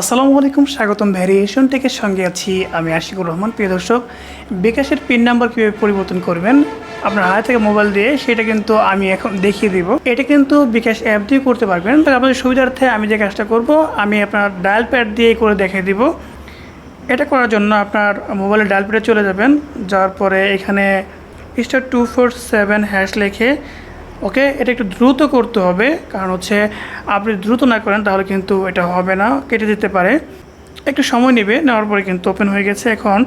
আসসালামু আলাইকুম, স্বাগতম ভ্যারিয়েশন টেকের সঙ্গে আছি আমি আশিকুর রহমান। প্রিয় দর্শক, বিকাশের পিন নাম্বার কীভাবে পরিবর্তন করবেন? আপনার হাতে থেকে মোবাইল দিয়ে সেটা কিন্তু আমি এখন দেখিয়ে দিব। এটা কিন্তু বিকাশ অ্যাপ দিয়ে করতে পারবেন। আপনাদের সুবিধার্থে আমি যে কাজটা করব, আমি আপনার ডায়াল প্যাড দিয়ে করে দেখিয়ে দিব। এটা করার জন্য আপনার মোবাইলের ডায়াল প্যাডে চলে যাবেন। যাওয়ার পরে এখানে star two four seven hash লিখে ওকে? এটা একটু দ্রুত করতে হবে, কারণ হচ্ছে আপনি দ্রুত না করেন তাহলে কিন্তু এটা হবে না, কেটে দিতে পারে। একটু সময় নেবে, নেওয়ার পরে কিন্তু ওপেন হয়ে গেছে। এখন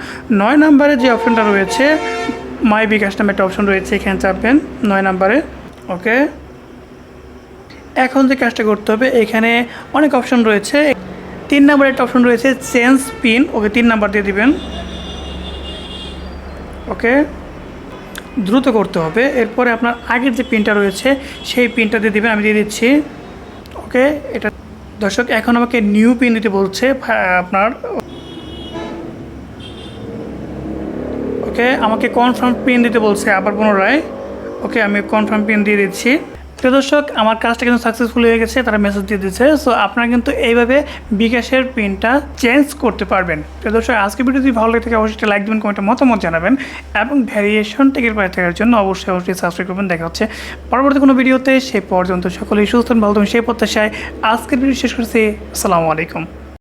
নয় নাম্বারে যে অপশনটা রয়েছে মাই বিকাশ নামে একটা অপশন রয়েছে, এখানে চাপবেন নয় নাম্বারে। ওকে? এখন যে কাজটা করতে হবে, এখানে অনেক অপশন রয়েছে। তিন নাম্বার একটা অপশন রয়েছে চেঞ্জ পিন ওকে, তিন নাম্বার দিয়ে দিবেন। ওকে? দ্রুত করতে হবে। এরপরে আপনার আগের যে পিনটা রয়েছে, সেই পিনটা দিয়ে দেবেন। আমি দিয়ে দিচ্ছি। ওকে, এটা দর্শক, এখন আমাকে নিউ পিন দিতে বলছে আপনার, ওকে, আমাকে কনফার্ম পিন দিতে বলছে আবার পুনরায়। ওকে, আমি কনফার্ম পিন দিয়ে দিচ্ছি। তো দর্শক, আমার কাজটা কিন্তু সাকসেসফুল হয়ে গেছে, তারা মেসেজ দিয়ে দিচ্ছে সো আপনারা কিন্তু এইভাবে বিকাশের পিনটা চেঞ্জ করতে পারবেন। তো দর্শক আজকে ভিডিও যদি ভালো লাগে থাকে, অবশ্যই লাইক দেবেন কমেন্টে মতামত জানাবেন এবং ভ্যারিয়েশন টেকের পায়ে থাকার জন্য অবশ্যই অবশ্যই সাবস্ক্রাইব করবেন। দেখা হচ্ছে পরবর্তী কোনো ভিডিওতে সে পর্যন্ত সকলেই সুস্থ ভালো থাকুন, সেই প্রত্যাশায় আজকের ভিডিও শেষ করছি। আসসালামু আলাইকুম।